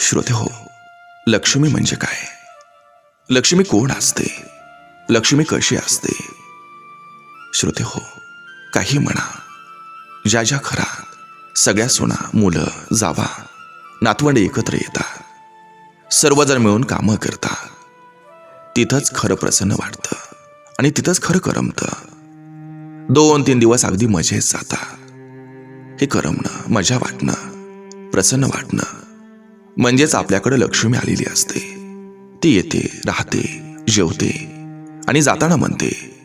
श्रोते हो लक्ष्मी म्हणजे काय? लक्ष्मी कोण असते? लक्ष्मी कशी असते? श्रोते हो काही म्हणा. ज्या ज्या घरात सगळ्या सुना मुलं जावा नातवंड एकत्र येतात सर्वजण मिळून कामं करतात तिथंच खरं प्रसन्न वाटतं आणि तिथंच खरं करमतं. दोन तीन दिवस अगदी मजेत जातात. हे करमणं मजा वाटणं प्रसन्न वाटणं म्हणजेच आपल्याकडे लक्ष्मी आलेली असते. ती येते राहते जेवते आणि जाताना म्हणते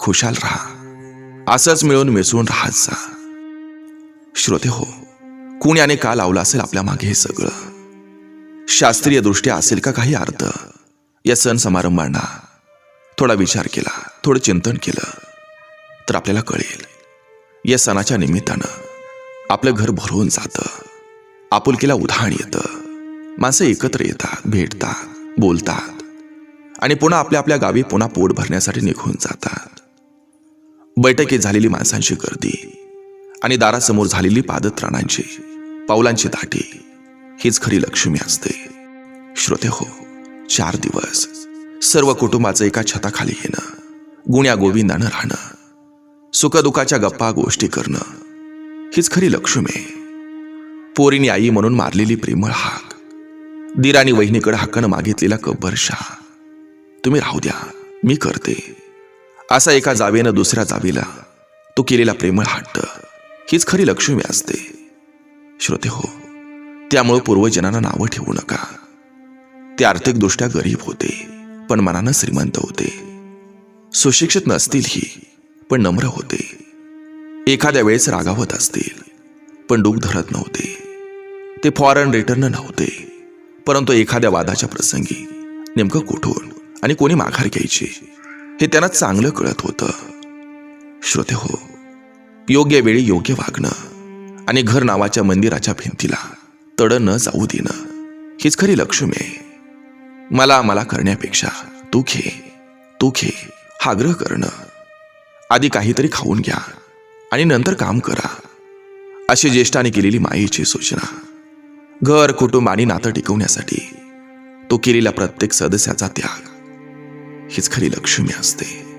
खुशाल राहा. असंच मिळून मिसळून राहत जा. श्रोते हो कुण्याने का लावलं असेल आपल्या मागे हे सगळं? शास्त्रीय दृष्ट्या असेल का काही अर्थ? या सण समारंभांना थोडा विचार केला थोडं चिंतन केलं तर आपल्याला कळेल. या सणाच्या निमित्तानं आपलं घर भरून जातं. आपुलकीला उधाण येतं. माणसं एकत्र येतात भेटतात बोलतात. आणि पुन्हा आपल्या आपल्या गावी पुन्हा पोट भरण्यासाठी निघून जातात. बैठकीत झालेली माणसांची गर्दी आणि दारासमोर झालेली पादत्राणांची पावलांची दाटी हीच खरी लक्ष्मी असते. श्रोते हो चार दिवस सर्व कुटुंबाचं एका छताखाली येणं गुण्या गोविंदानं राहणं सुखदुखाच्या गप्पा गोष्टी करणं हीच खरी लक्ष्मी. आहे पोरीने आई म्हणून मारलेली प्रेमळ हाक. दिराणी वहिनीकडे हाकानं मागितलेला कब्बर तुम्ही राहू द्या मी करते. असा एका जावेनं दुसऱ्या जावेला तो केलेला प्रेमळ हट्ट. हीच खरी लक्ष्मी असते. श्रोते हो त्यामुळं पूर्वजनांना नावं ठेवू नका. ते आर्थिकदृष्ट्या गरीब होते पण मनानं श्रीमंत होते. सुशिक्षित नसतीलही पण नम्र होते. एखाद्या वेळेस रागावत असतील पण डूक धरत नव्हते. ते फॉरेन रिटर्न नव्हते. परंतु एखाद्या वादाच्या प्रसंगी नेमकं कुठून आणि कोणी माघार घ्यायची हे त्यांना चांगलं कळत होतं. श्रोते हो योग्य वेळी योग्य वागणं आणि घर नावाच्या मंदिराच्या भिंतीला तड न जाऊ देणं हीच खरी लक्ष्मी आहे. मला मला करण्यापेक्षा तू घे तू घे हा आग्रह करणं. आधी काहीतरी खाऊन घ्या आणि नंतर काम करा अशी ज्येष्ठाने केलेली मायेची सूचना. घर कुटुंब आणि नातं टिकवण्यासाठी तो केलेला प्रत्येक सदस्याचा त्याग. हीच खरी लक्ष्मी असते.